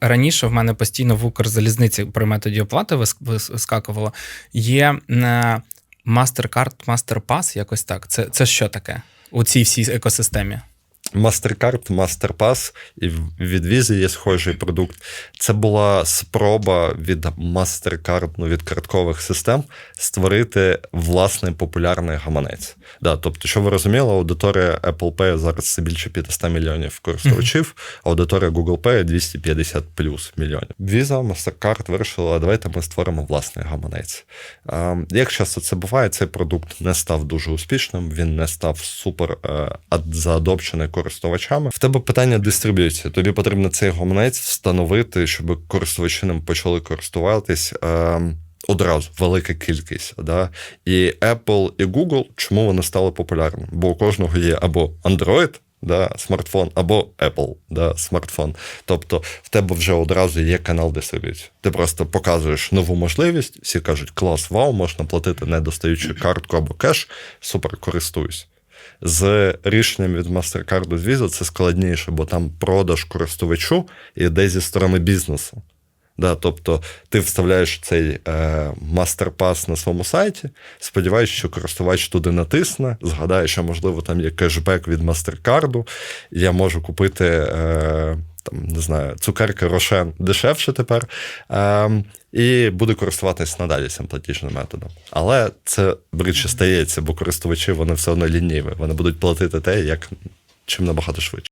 Раніше в мене постійно в Укрзалізниці при методі оплати вис- вис- вискакувало. Є е, MasterCard, MasterPass, якось так. Це, це що таке у цій всій екосистемі? MasterCard, MasterPass і від Visa є схожий продукт. Це була спроба від MasterCard, ну, від карткових систем створити власний популярний гаманець. Да, тобто, що ви розуміли, аудиторія Apple Pay зараз це більше 500 мільйонів користувачів, аудиторія Google Pay 250 плюс мільйонів. Visa, MasterCard вирішила, давайте ми створимо власний гаманець. Як часто це буває, цей продукт не став дуже успішним, він не став супер е, заадопчений користувачами. В тебе питання дистриб'юції. Тобі потрібно цей гаманець встановити, щоб користувачі ним почали користуватись. Е, Одразу велика кількість, да? і Apple і Google, чому вони стали популярними? Бо у кожного є або Android, да, смартфон, або Apple, да, смартфон. Тобто в тебе вже одразу є канал дистриб'юції. Ти просто показуєш нову можливість, всі кажуть, клас, вау, можна платити не достаючи картку або кеш, супер, користуюсь. З рішенням від MasterCard з Visa це складніше, бо там продаж користувачу іде зі сторони бізнесу. Да, тобто ти вставляєш цей е, мастер-пас на своєму сайті, сподіваєшся, що користувач туди натисне, згадає, що, можливо, там є кешбек від мастеркарду, я можу купити. Е, там, не знаю, цукерки Рошен дешевше тепер, е, і буде користуватись надалі цим платіжним методом. Але це бридше стається, бо користувачі вони все одно лініві. Вони будуть платити те, як чим набагато швидше.